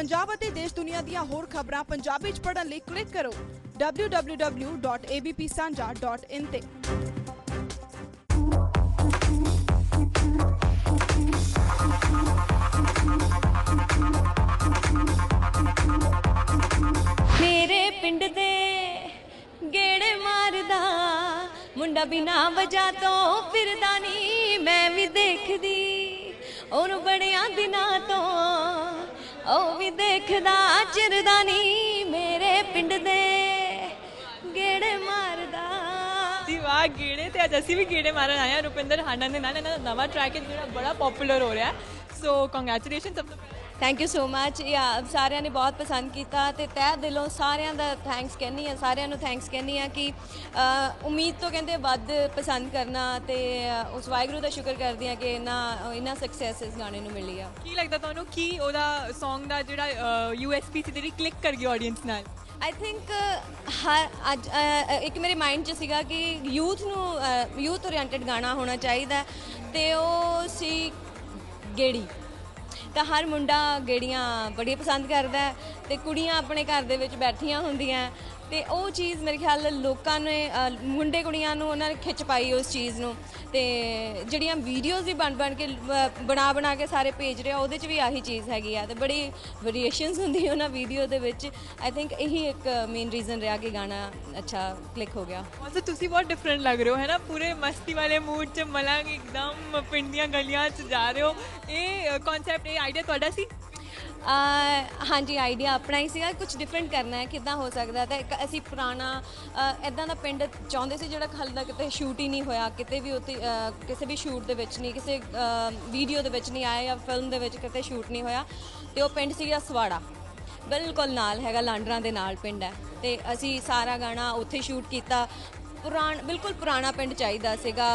ਪੰਜਾਬ ਅਤੇ ਦੇਸ਼ ਦੁਨੀਆ ਦੀਆਂ ਹੋਰ ਖਬਰਾਂ ਪੰਜਾਬੀ ਚ ਪੜ੍ਹਨ ਲਈ ਕਲਿੱਕ ਕਰੋ www.abpsanja.in ਤੇ। ਮੇਰੇ ਪਿੰਡ ਦੇ ਗੇੜੇ ਮਾਰਦਾ, ਮੁੰਡਾ ਬਿਨਾ ਵਜਾ ਤੋਂ ਫਿਰਦਾ ਨਹੀਂ ਮੈਂ ਵੀ ਦੇਖਦੀ। ਉਹਨੂੰ ਬੜਿਆਂ ਦਿਨਾਂ ਤੋਂ ਉਹ ਵੀ ਦੇਖਦਾ ਚਿਰਦਾ ਨਹੀਂ ਮੇਰੇ ਪਿੰਡ ਦੇ। ਗੇੜੇ ਮਾਰਦਾ। ਜੀ ਵਾਹ ਗੇੜੇ ਤੇ ਅੱਜ ਅਸੀਂ ਵੀ ਗੇੜੇ ਮਾਰਨ ਆਏ ਹਾਂ। ਰੁਪਿੰਦਰ ਹਾਨਾ ਦੇ ਨਾਲ ਇਹਨਾਂ ਦਾ ਨਵਾਂ ਟਰੈਕ ਹੈ ਜਿਹੜਾ ਬੜਾ ਪਪੂਲਰ ਹੋ ਰਿਹਾ ਸੋ ਕੰਗ੍ਰੈਚੁਲੇਸ਼ਨ ਸਭ ਤੋਂ ਪਹਿਲਾਂ। ਥੈਂਕ ਯੂ ਸੋ ਮੱਚ ਯਾ ਸਾਰਿਆਂ ਨੇ ਬਹੁਤ ਪਸੰਦ ਕੀਤਾ ਤੇ ਤਹਿ ਦਿਲੋਂ ਸਾਰਿਆਂ ਦਾ ਥੈਂਕਸ ਕਹਿੰਨੀ ਆ ਸਾਰਿਆਂ ਨੂੰ ਥੈਂਕਸ ਕਹਿੰਨੀ ਆ ਕਿ ਉਮੀਦ ਤੋਂ ਕਹਿੰਦੇ ਵੱਧ ਪਸੰਦ ਕਰਨਾ ਤੇ ਉਸ ਵਾਹਿਗੁਰੂ ਦਾ ਸ਼ੁਕਰ ਕਰਦੀ ਆ ਕਿ ਇਹਨਾਂ ਇਹਨਾਂ ਸਕਸੈਸ ਇਸ ਗਾਣੇ ਨੂੰ ਮਿਲੀ ਆ। ਕੀ ਲੱਗਦਾ ਤੁਹਾਨੂੰ ਕੀ ਉਹਦਾ Song ਦਾ ਜਿਹੜਾ ਯੂਐਸਪੀ ਸੀ ਜਿਹੜੀ ਕਲਿੱਕ ਕਰ ਗਈ ਆਡੀਅנס ਨਾਲ? ਆਈ ਥਿੰਕ ਹਰ ਅੱਜ ਇੱਕ ਮੇਰੇ ਮਾਈਂਡ 'ਚ ਸੀਗਾ ਕਿ ਯੂਥ ਨੂੰ ਯੂਥ ਓਰੀਐਂਟਡ ਗਾਣਾ ਹੋਣਾ ਚਾਹੀਦਾ ਤੇ ਉਹ ਸੀ ਗੇੜੀ। ਤਾਂ ਹਰ ਮੁੰਡਾ ਗੇੜੀਆਂ ਬੜੀ ਪਸੰਦ ਕਰਦਾ ਹੈ ਤੇ ਕੁੜੀਆਂ ਆਪਣੇ ਘਰ ਦੇ ਵਿੱਚ ਬੈਠੀਆਂ ਹੁੰਦੀਆਂ ਤੇ ਉਹ ਚੀਜ਼ ਮੇਰੇ ਖਿਆਲ ਲੋਕਾਂ ਨੇ ਅ, ਮੁੰਡੇ ਕੁੜੀਆਂ ਨੂੰ ਉਹਨਾਂ ਨੇ ਖਿੱਚ ਪਾਈ ਉਸ ਚੀਜ਼ ਨੂੰ। ਤੇ ਜਿਹੜੀਆਂ ਵੀਡੀਓਜ਼ ਵੀ ਬਣ ਬਣ ਕੇ ਬਣਾ ਬਣਾ ਕੇ ਸਾਰੇ ਭੇਜ ਰਹੇ ਆ, ਉਹਦੇ 'ਚ ਵੀ ਆਹੀ ਚੀਜ਼ ਹੈਗੀ ਆ ਤੇ ਬੜੀ ਵੇਰੀਏਸ਼ਨਸ ਹੁੰਦੀ ਉਹਨਾਂ ਵੀਡੀਓ ਦੇ ਵਿੱਚ। ਆਈ ਥਿੰਕ ਇਹੀ ਇੱਕ ਮੇਨ ਰੀਜ਼ਨ ਰਿਹਾ ਕਿ ਗਾਣਾ ਅੱਛਾ ਕਲਿੱਕ ਹੋ ਗਿਆ। Also ਤੁਸੀਂ ਬਹੁਤ ਡਿਫਰੈਂਟ ਲੱਗ ਰਹੇ ਹੋ ਹੈ ਨਾ ਪੂਰੇ ਮਸਤੀ ਵਾਲੇ ਮੂਡ 'ਚ ਮਲੰਗ ਇੱਕਦਮ ਪਿੰਡ ਦੀਆਂ ਗਲੀਆਂ 'ਚ ਜਾ ਰਹੇ ਹੋ। ਇਹ ਕਨਸੈਪਟ ਇਹ ਆਈਡੀਆ ਤੁਹਾਡਾ ਸੀ? ਹਾਂਜੀ ਆਈਡੀਆ ਆਪਣਾ ਹੀ ਸੀਗਾ ਕੁਝ ਡਿਫਰੈਂਟ ਕਰਨਾ ਹੈ, ਕਿੱਦਾਂ ਹੋ ਸਕਦਾ ਤਾਂ ਇੱਕ ਅਸੀਂ ਪੁਰਾਣਾ ਇਦਾਂ ਦਾ ਪਿੰਡ ਚਾਹੁੰਦੇ ਸੀ ਜਿਹੜਾ ਹਾਲੇ ਤੱਕ ਕਿਤੇ ਸ਼ੂਟ ਹੀ ਨਹੀਂ ਹੋਇਆ, ਕਿਤੇ ਵੀ ਉੱਤੇ ਕਿਸੇ ਵੀ ਸ਼ੂਟ ਦੇ ਵਿੱਚ ਨਹੀਂ, ਕਿਸੇ ਵੀਡੀਓ ਦੇ ਵਿੱਚ ਨਹੀਂ ਆਇਆ ਜਾਂ ਫਿਲਮ ਦੇ ਵਿੱਚ ਕਿਤੇ ਸ਼ੂਟ ਨਹੀਂ ਹੋਇਆ, ਤੇ ਉਹ ਪਿੰਡ ਸੀਗਾ ਸਵਾੜਾ। ਬਿਲਕੁਲ ਨਾਲ ਹੈਗਾ, ਲਾਂਡਰਾਂ ਦੇ ਨਾਲ ਪਿੰਡ ਹੈ, ਤੇ ਅਸੀਂ ਸਾਰਾ ਗਾਣਾ ਉੱਥੇ ਸ਼ੂਟ ਕੀਤਾ। ਪੁਰਾਣ, ਬਿਲਕੁਲ ਪੁਰਾਣਾ ਪਿੰਡ ਚਾਹੀਦਾ ਸੀਗਾ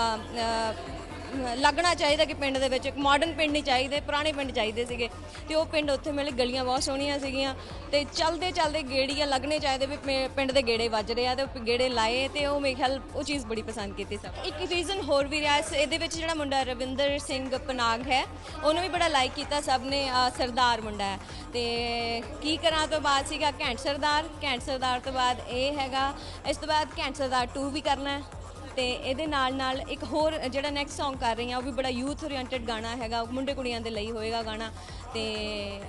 ਲੱਗਣਾ ਚਾਹੀਦਾ ਕਿ ਪਿੰਡ ਦੇ ਵਿੱਚ ਇੱਕ ਮਾਡਰਨ ਪਿੰਡ ਨਹੀਂ ਚਾਹੀਦੇ, ਪੁਰਾਣੇ ਪਿੰਡ ਚਾਹੀਦੇ ਸੀਗੇ। ਤੇ ਉਹ ਪਿੰਡ ਉੱਥੇ ਮਿਲੇ ਗਲੀਆਂ ਬਹੁਤ ਸੋਹਣੀਆਂ ਸੀਗੀਆਂ। ਤੇ ਚਲਦੇ ਚਲਦੇ ਗੇੜੀਆਂ ਲੱਗਣੇ ਚਾਹੀਦੇ ਵੀ ਪੇ- ਪਿੰਡ ਦੇ ਗੇੜੇ ਵੱਜ ਰਹੇ ਆ ਤੇ ਉਹ ਗੇੜੇ ਲਾਏ ਤੇ ਉਹ ਮੇਰੇ ਖਿਆਲ ਉਹ ਚੀਜ਼ ਬੜੀ ਪਸੰਦ ਕੀਤੀ ਸਭ ਇੱਕ ਰੀਜ਼ਨ ਹੋਰ ਵੀ ਰਿਹਾ ਇਸ, ਇਹਦੇ ਵਿੱਚ ਜਿਹੜਾ ਮੁੰਡਾ ਰਵਿੰਦਰ ਸਿੰਘ ਪਨਾਗ ਹੈ, ਉਹਨੂੰ ਵੀ ਬੜਾ ਲਾਈਕ ਕੀਤਾ ਸਭ ਨੇ, ਅਹ, ਸਰਦਾਰ ਮੁੰਡਾ ਹੈ। ਤੇ ਕੀ ਕਰਾਂ ਤੋਂ ਬਾਅਦ ਸੀਗਾ ਘੈਂਟ ਸਰਦਾਰ ਘੈਂਟ ਸਰਦਾਰ ਤੋਂ ਬਾਅਦ ਇਹ ਹੈਗਾ, ਇਸ ਤੋਂ ਬਾਅਦ ਘੈਂਟ ਸਰਦਾਰ 2 ਵੀ ਕਰਨਾ ਹੈ। ਤੇ ਇਹਦੇ ਨਾਲ ਨਾਲ ਇੱਕ ਹੋਰ ਜਿਹੜਾ ਨੈਕਸਟ Song ਕਰ ਰਹੀ ਹਾਂ, ਉਹ ਵੀ ਬੜਾ ਯੂਥ ਓਰੀਐਂਟਡ ਗਾਣਾ ਹੈਗਾ ਮੁੰਡੇ ਕੁੜੀਆਂ ਦੇ ਲਈ ਹੋਏਗਾ ਗਾਣਾ। ਤੇ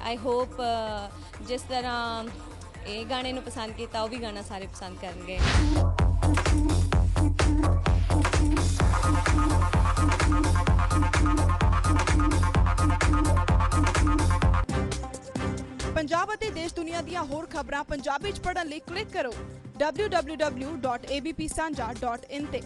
ਆਈ ਹੋਪ ਜਿਸ ਤਰ੍ਹਾਂ ਇਹ ਗਾਣੇ ਨੂੰ ਪਸੰਦ ਕੀਤਾ, ਉਹ ਵੀ ਗਾਣਾ ਸਾਰੇ ਪਸੰਦ ਕਰਨਗੇ। ਪੰਜਾਬ ਅਤੇ ਦੇਸ਼ ਦੁਨੀਆ ਦੀਆਂ ਹੋਰ ਖਬਰਾਂ ਪੰਜਾਬੀ ਚ ਪੜ੍ਹਨ ਲਈ ਕਲਿੱਕ ਕਰੋ www.abpsanja.in ਤੇ।